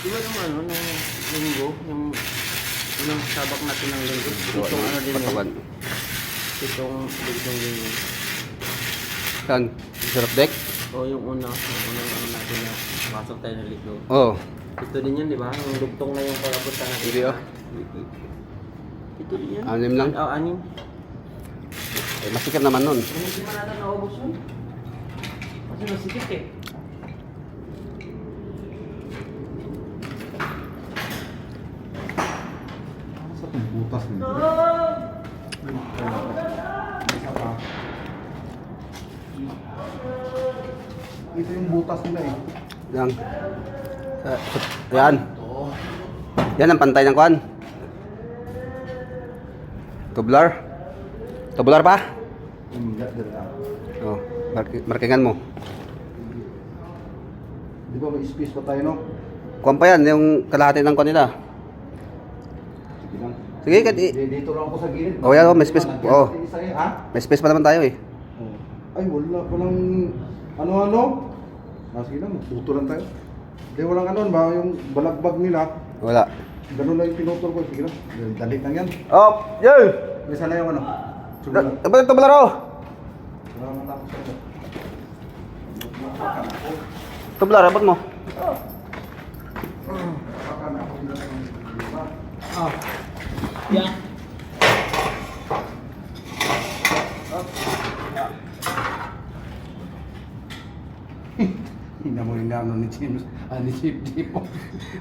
Di ba nung ano, nung linggo, yung yung sabak natin ng linggo, itong ano din yun, itong itong linggo. Saan? Sarap deck? O yung una, yung unang ano natin na pasok tayo ng linggo. Oo. Ito din yun, di ba? Yung dugtong na yung pagkapunta natin. Hindi, oh. Ito din yan. Anim lang? Oh, anim. Eh, masikat naman nun. Hindi pa natin naubos yun. Kasi masikip eh. Sa itong butas nito. Isa pa. Ito yung butas nila eh. Yan. Sa, yan. Yan ang pantay ng kwan. Tublar. Tublar pa? Lang. Oh, mark- markingan mo. Di ba may space pa tayo no? Kwan pa yan, yung kalahati ng kwan nila. Sige lang. Sige, kat Dito lang ako sa gilid. Oh, yan, oh, may space. Oh. eh? May space pa naman tayo eh. Oh. Ay, wala palang ano-ano. Ah, sige lang, magputo lang tayo. Hindi, walang ano, ba yung balagbag nila. Wala. Ganun lang yung pinutol ko. Sige lang, dali lang yan. Oh, yo! May sana yung ano. Dapat oh! Wala matapos ako. Tublar, abot mo. Ah. Yeah. Hindi mo yung ano ni James. Ah, ni Chip Chip.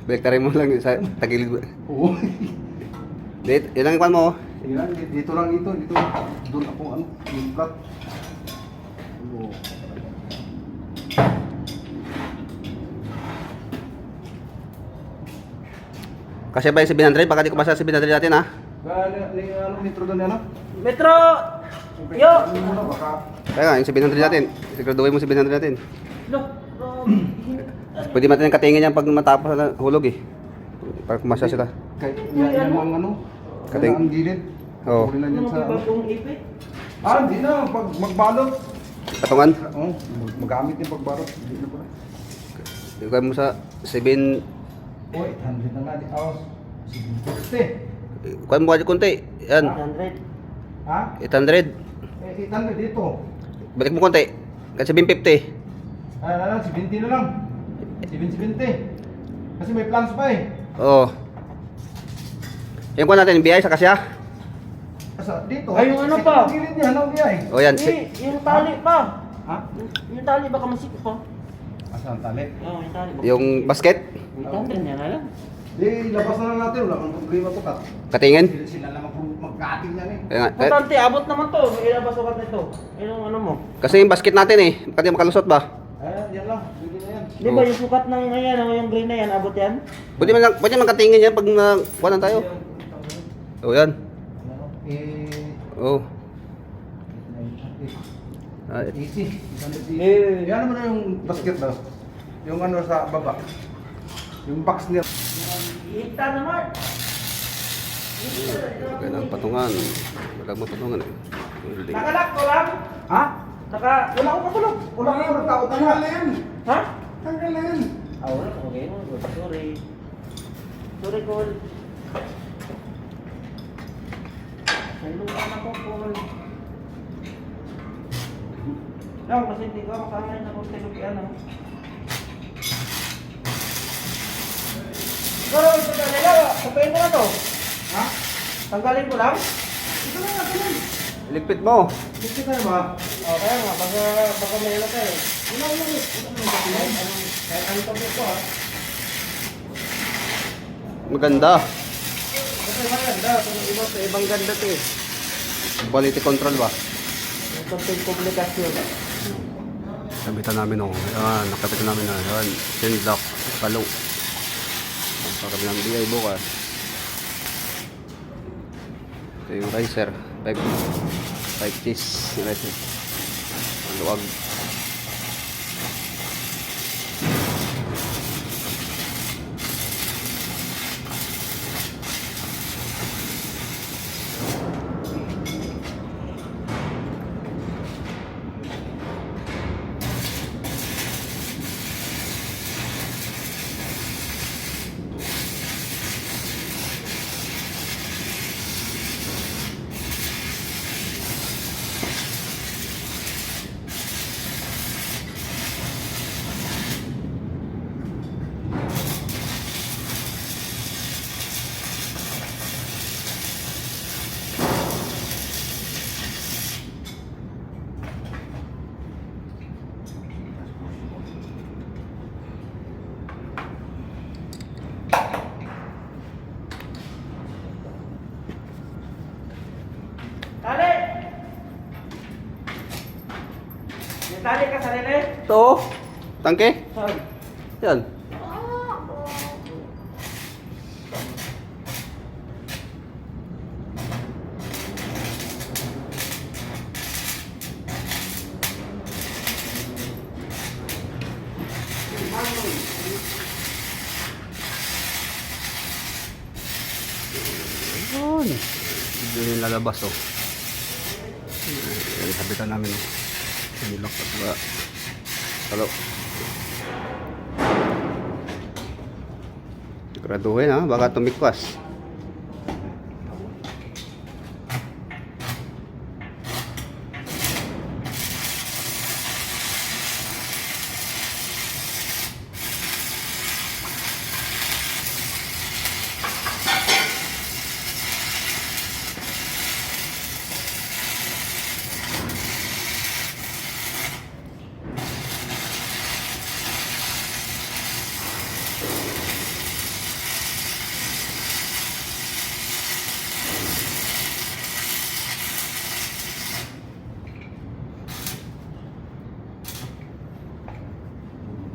Balik tayo mo lang sa tagilid. Oo. Dito, yun lang yung kwan mo oh. Lang, dito lang ito. Dito. Doon ako ano. Yung flat. Oo. Kasi ba yung 700? Baka di ko basa 700 natin ha. Ano, ni ano, nitro doon ano? Metro! Yo! Ano baka. Kaya nga, yung 700 natin. Siguraduhin mo 700 natin. Look! Oh, Pwede natin katingin yan pag matapos na hulog eh. Para kumasa sila. Kahit yan yan ang ano. Kating- ang gilid. Oo. Yan ano sa ba ano. kung ipit? Ah, hindi na. Pag magbalot. Patungan. Oo. Magamit yung pagbalot. Hindi na pala. Bigay mo sa 7... Uy, 100 na nga. di- Oh, sige. Puste. Kuha mo kayo konti. Yan. 100. Ha? 800. Eh, 800 dito. Balik mo konti. Kasi 750. Ah, na lang, 70 na lang. 770. Kasi may plans pa eh. Oo. Yung kuha natin, BI sa kasya. Asa, dito. Ay, yung ano pa? gilid niya, ano niya eh. O yan. Eh, yung tali pa. Ha? Yung- Yung tali baka masikip pa. Asa ang tali? Oo, yung tali. baka- Yung basket. Yung tali niya na lang. Di, labas na lang natin. Wala kang problema to, Kat. Katingin. Sila, sila lang mag- mag-cutting yan eh. Kaya nga, eh, Importante, abot naman to. Ilan ba sukat nito? Ilang ano mo? kasi yung basket natin eh. Baka di makalusot ba? Eh, yan lang. Na. Di ba yung sukat ng ayan, oh, yung green na yan, abot yan? Pwede man, pwede man katingin yan pag na, kuha na tayo. O yan. Ano? Eh, Oo. Ah, easy. Eh. Yan naman na yung basket daw. Yung ano sa baba. Yung box niya. Ita naman. Kaya ng patungan. Wala mo patungan eh. Nakalak ko lang. Ha? Naka... Wala ko patulog. Wala ko nagtao. Tanggal na yan. Ha? Tanggal na yan. Ah, wala ko. Okay, sorry. Sorry, Cole. Salutan ako, Cole. Lang, kasi hindi ko makakain ako sa lupian, ah. Pero, ito na nila, sabihin ko na to. Ha? Tanggalin ko lang? Ito na nga. ito na. Ligpit mo. Gusto tayo ba? O, kaya nga, baka, baka may ano tayo. Wala wala. Kahit ha. Maganda. Kasi maganda, kung iba sa ibang ganda to eh. Quality control ba? Yung content publikasyon. Kabitan namin oh. Ayan, nakabitan namin na. Ayan, tin lock, palong. Para kami ng BI bukas. Ito yung riser. 5 5 cheese riser. Ang luwag. Tali! May tali ka sa nila Ito. Tangke? Saan? Yan. Yun. Lalabas oh. Yan, sabitan namin oh. Lock at ba. Hello. Siguraduhin ha, baka tumikwas.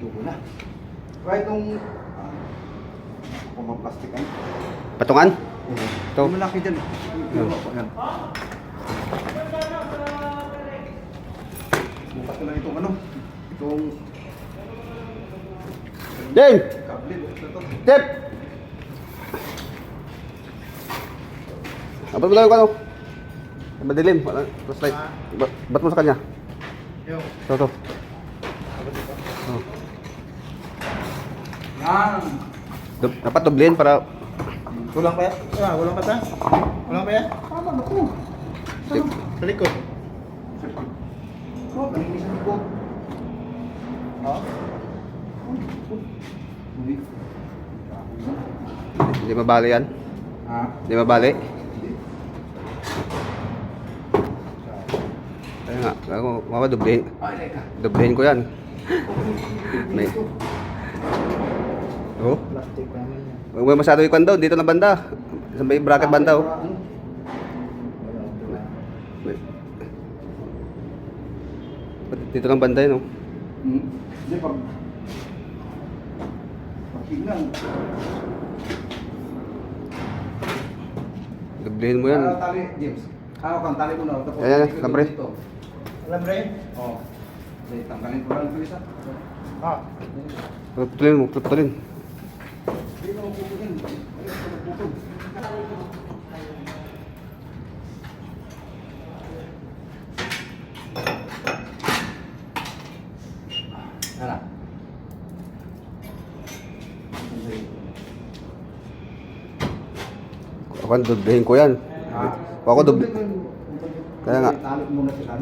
Ito na. Try itong... ah, Kung plastic ano? Patungan? Ito. Malaki dyan. Ako, yan. Bukas ko lang itong ano. Itong... Dave! Kable. Ito to. Dave! Abot mo lang yung ano. Madilim. Wala. Flashlight. Ba ba't mo sa kanya? Yung. Ito, ito. Oh. Yan. Dapat dublin para Kulang pa yan? Ah, kulang pa ta? Kulang pa yan? Tama na to. Sa likod. Oh, nalinisan ko. Oo. Hindi. hindi mabali yan. Ha? Hindi mabali. Kaya nga, ako, mama dublin. Ay, teka. Dublin ko yan. May. Oh. Plastic naman yan. Huwag mo masyado ikon daw, dito na banda. Sa may bracket banda oh. Ano? Dito lang banda yun oh. Hmm. Hindi, pag... Pag tignan. Dublihin mo yan. Ah, tali, James. Ah, okay, tali mo na. Tapos, Ayan, lambre. dito. Alam bre? Oo. Hindi, tanggalin ko lang ito isa. Ah. Putulin mo, putulin. Na mapuputol. Ayun, mapuputol. Ano? Ako dublihin ko yan. Ako dubli. Kaya nga. Tali muna sa.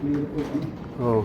May- Oh.